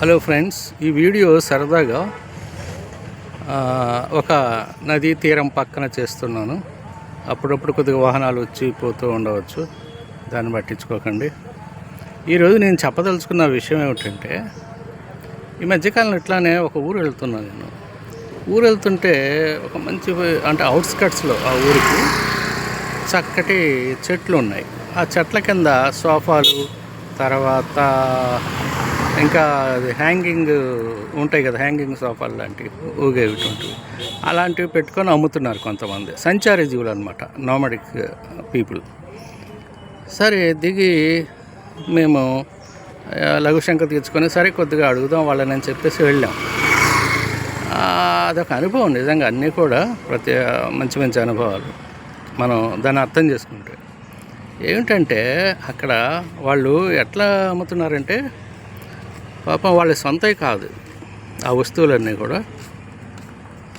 Hello friends ఈ video సరదాగా ఒక నదీ తీరం పక్కన చేస్తున్నాను. అప్పుడప్పుడు కొద్దిగా వాహనాలు వచ్చి పోతూ ఉండవచ్చు. దాన్ని పట్టించుకోకండి. ఈరోజు నేను చెప్పదలుచుకున్న విషయం ఏమిటంటే ఈ మధ్యకాలంలో ఇట్లానే ఒక ఊరు వెళ్తున్నాను నేను. ఊరు వెళ్తుంటే ఒక మంచి అంటే అవుట్స్కట్స్లో ఆ ఊరికి చక్కటి చెట్లు ఉన్నాయి. ఆ చెట్ల కింద సోఫాలు తర్వాత ఇంకా అది హ్యాంగింగ్ ఉంటాయి కదా హ్యాంగింగ్ సోఫాలు లాంటివి ఊగేటువంటి అలాంటివి పెట్టుకొని అమ్ముతున్నారు కొంతమంది. సంచార జీవులు అనమాట నోమడిక్ పీపుల్ సరే దిగి మేము లఘుశంక తీర్చుకొని సరే కొద్దిగా అడుగుదాం వాళ్ళని అని చెప్పేసి వెళ్ళాం. అదొక అనుభవం నిజంగా అన్నీ కూడా ప్రతి మంచి మంచి అనుభవాలు మనం దాన్ని అర్థం చేసుకుంటే. ఏమిటంటే అక్కడ వాళ్ళు ఎట్లా అమ్ముతున్నారంటే పాపం వాళ్ళ సొంతవి కాదు. ఆ వస్తువులన్నీ కూడా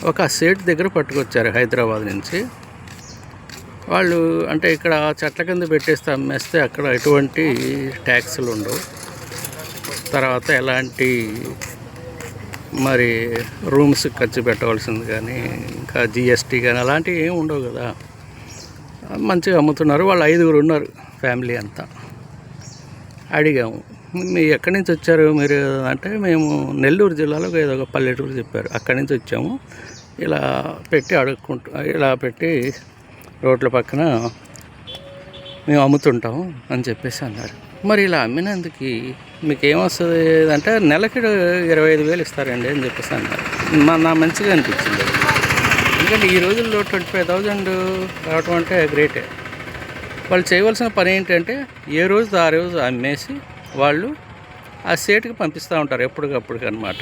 ఒక సేట్ దగ్గర పట్టుకొచ్చారు హైదరాబాద్ నుంచి. వాళ్ళు అంటే ఇక్కడ చెట్ల కింద పెట్టేస్తే అమ్మేస్తే అక్కడ ఎటువంటి ట్యాక్సులు ఉండవు. తర్వాత ఎలాంటి మరి రూమ్స్ ఖర్చు పెట్టవలసింది కానీ ఇంకా జిఎస్టీ కానీ అలాంటివి ఏమి ఉండవు కదా. మంచిగా అమ్ముతున్నారు. వాళ్ళు ఐదుగురు ఉన్నారు ఫ్యామిలీ అంతా. అడిగాము. మీ ఎక్కడి నుంచి వచ్చారు మీరు అంటే మేము నెల్లూరు జిల్లాలో ఏదో ఒక పల్లెటూరు చెప్పారు. అక్కడి నుంచి వచ్చాము. ఇలా పెట్టి అడుక్కుంటూ ఇలా పెట్టి రోడ్ల పక్కన మేము అమ్ముతుంటాము అని చెప్పేసి అన్నారు. మరి ఇలా అమ్మినందుకు మీకు ఏమొస్తుంది అంటే నెలకి ఇరవై ఐదు వేలు ఇస్తారండి అని చెప్పేసి అన్నారు. మా నా మంచిగా అనిపించింది. ఎందుకంటే ఈ రోజుల్లో ట్వంటీ ఫైవ్ థౌజండ్ రావటం అంటే గ్రేటే. వాళ్ళు చేయవలసిన పని ఏంటంటే ఏ రోజు ఆ రోజు అమ్మేసి వాళ్ళు ఆ సేట్కి పంపిస్తూ ఉంటారు ఎప్పటికప్పటికి అనమాట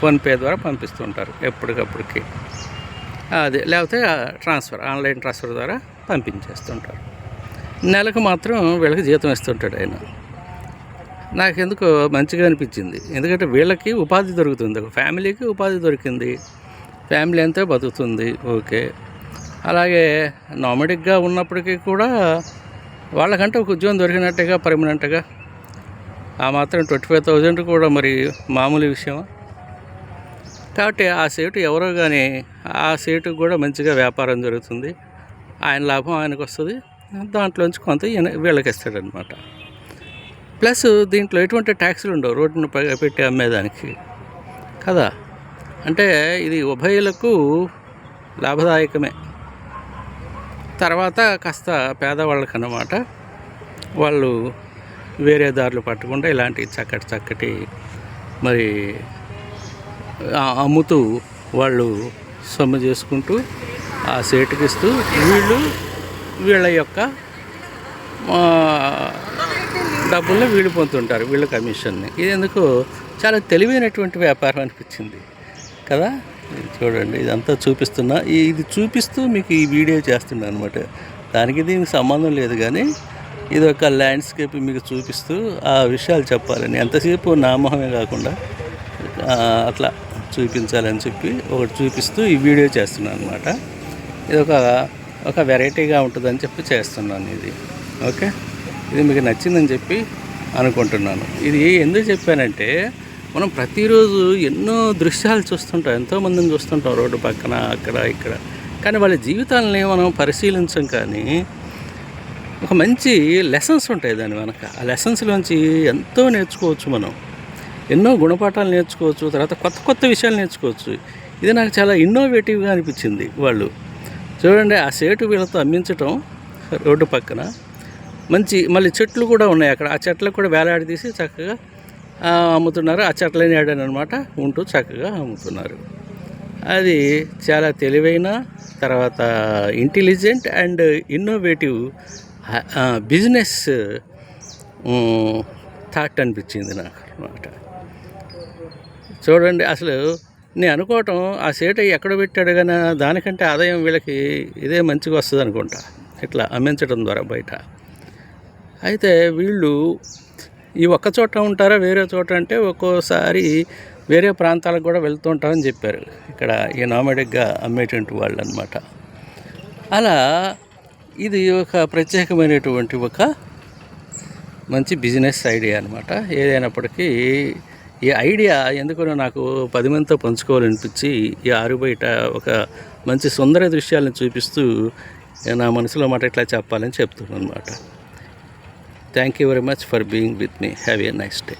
ఫోన్పే ద్వారా పంపిస్తూ ఉంటారు ఎప్పటికప్పటికి అదే లేకపోతే ట్రాన్స్ఫర్ ఆన్లైన్ ట్రాన్స్ఫర్ ద్వారా పంపించేస్తుంటారు. నెలకు మాత్రం వీళ్ళకి జీతం ఇస్తుంటాడు ఆయన. నాకెందుకు మంచిగా అనిపించింది. ఎందుకంటే వీళ్ళకి ఉపాధి దొరుకుతుంది. ఒక ఫ్యామిలీకి ఉపాధి దొరికింది. ఫ్యామిలీ అంతా బతుకుతుంది. ఓకే. అలాగే నామిడిక్గా ఉన్నప్పటికీ కూడా వాళ్ళకంటే ఒక ఉద్యోగం దొరికినట్టుగా పర్మనెంట్గా ఆ మాత్రం ట్వంటీ ఫైవ్ థౌజండ్ కూడా మరి మామూలు విషయమా? కాబట్టి ఆ సీటు ఎవరో కానీ ఆ సీటు కూడా మంచిగా వ్యాపారం జరుగుతుంది. ఆయన లాభం ఆయనకు వస్తుంది. దాంట్లోంచి కొంత ఈయన వీళ్ళకి ఇస్తాడనమాట ప్లస్ దీంట్లో ఎటువంటి ట్యాక్సులు ఉండవు. రోడ్డును పెట్టి అమ్మేదానికి. కదా? అంటే ఇది ఉభయులకు లాభదాయకమే. తర్వాత కాస్త పేదవాళ్ళకన్నమాట. వాళ్ళు వేరే దారులు పట్టకుండా ఇలాంటి చక్కటి చక్కటి మరి అమ్ముతూ వాళ్ళు సొమ్ము చేసుకుంటూ ఆ సేటుకిస్తూ వీళ్ళు వీళ్ళ యొక్క డబ్బుల్లో వీళ్ళు పొందుతుంటారు వీళ్ళ కమిషన్ని. ఇది ఎందుకు చాలా తెలివైనటువంటి వ్యాపారం అనిపించింది కదా? ఇది చూడండి ఇదంతా చూపిస్తున్నా. ఇది చూపిస్తూ మీకు ఈ వీడియో చేస్తున్నా అనమాట దానికి దీనికి సంబంధం లేదు కానీ ఇది ఒక ల్యాండ్స్కేప్ మీకు చూపిస్తూ ఆ విషయాలు చెప్పాలని. ఎంతసేపు నామోహమే కాకుండా అట్లా చూపించాలని చెప్పి ఒకటి చూపిస్తూ ఈ వీడియో చేస్తున్నాను అనమాట ఇది ఒక ఒక వెరైటీగా ఉంటుందని చెప్పి చేస్తున్నాను ఇది. ఓకే? ఇది మీకు నచ్చిందని చెప్పి అనుకుంటున్నాను. ఇది ఎందుకు చెప్పానంటే మనం ప్రతిరోజు ఎన్నో దృశ్యాలు చూస్తుంటాం ఎంతోమందిని చూస్తుంటాం రోడ్డు పక్కన అక్కడ ఇక్కడ. కానీ వాళ్ళ జీవితాలని మనం పరిశీలించం కానీ ఒక మంచి లెసన్స్ ఉంటాయి దాని వెనక. ఆ లెసన్స్లోంచి ఎంతో నేర్చుకోవచ్చు మనం. ఎన్నో గుణపాఠాలు నేర్చుకోవచ్చు తర్వాత కొత్త కొత్త విషయాలు నేర్చుకోవచ్చు. ఇది నాకు చాలా ఇన్నోవేటివ్గా అనిపించింది వాళ్ళు. చూడండి ఆ సేటు వీళ్ళతో అమ్మించటం రోడ్డు పక్కన. మంచి మళ్ళీ చెట్లు కూడా ఉన్నాయి అక్కడ. ఆ చెట్లకు కూడా వేలాడదీసి చక్కగా అమ్ముతున్నారు. ఆ చెట్లని ఆడానమాట ఉంటూ చక్కగా అమ్ముతున్నారు. అది చాలా తెలివైన తర్వాత intelligent and innovative business thought అనిపించింది నాకు అనమాట చూడండి అసలు నేను అనుకోవటం ఆ సీట ఎక్కడ పెట్టాడు కానీ దానికంటే ఆదాయం వీళ్ళకి ఇదే మంచిగా వస్తుంది అనుకుంటా. ఇట్లా అమ్మించడం ద్వారా బయట. అయితే వీళ్ళు ఈ ఒక్క చోట ఉంటారా వేరే చోట అంటే ఒక్కోసారి వేరే ప్రాంతాలకు కూడా వెళ్తుంటామని చెప్పారు. ఇక్కడ ఈ నామెడిక్గా అమ్మేటువంటి వాళ్ళు అనమాట అలా ఇది ఒక ప్రత్యేకమైనటువంటి ఒక మంచి బిజినెస్ ఐడియా అనమాట ఏదైనప్పటికీ ఈ ఐడియా ఎందుకనో నాకు పది మందితో పంచుకోవాలనిపించి ఈ ఆరు బయట ఒక మంచి సుందర దృశ్యాలను చూపిస్తూ నా మనసులో మాట ఇట్లా చెప్పాలని చెప్తున్నాను అనమాట thank you very much for being with me have a nice day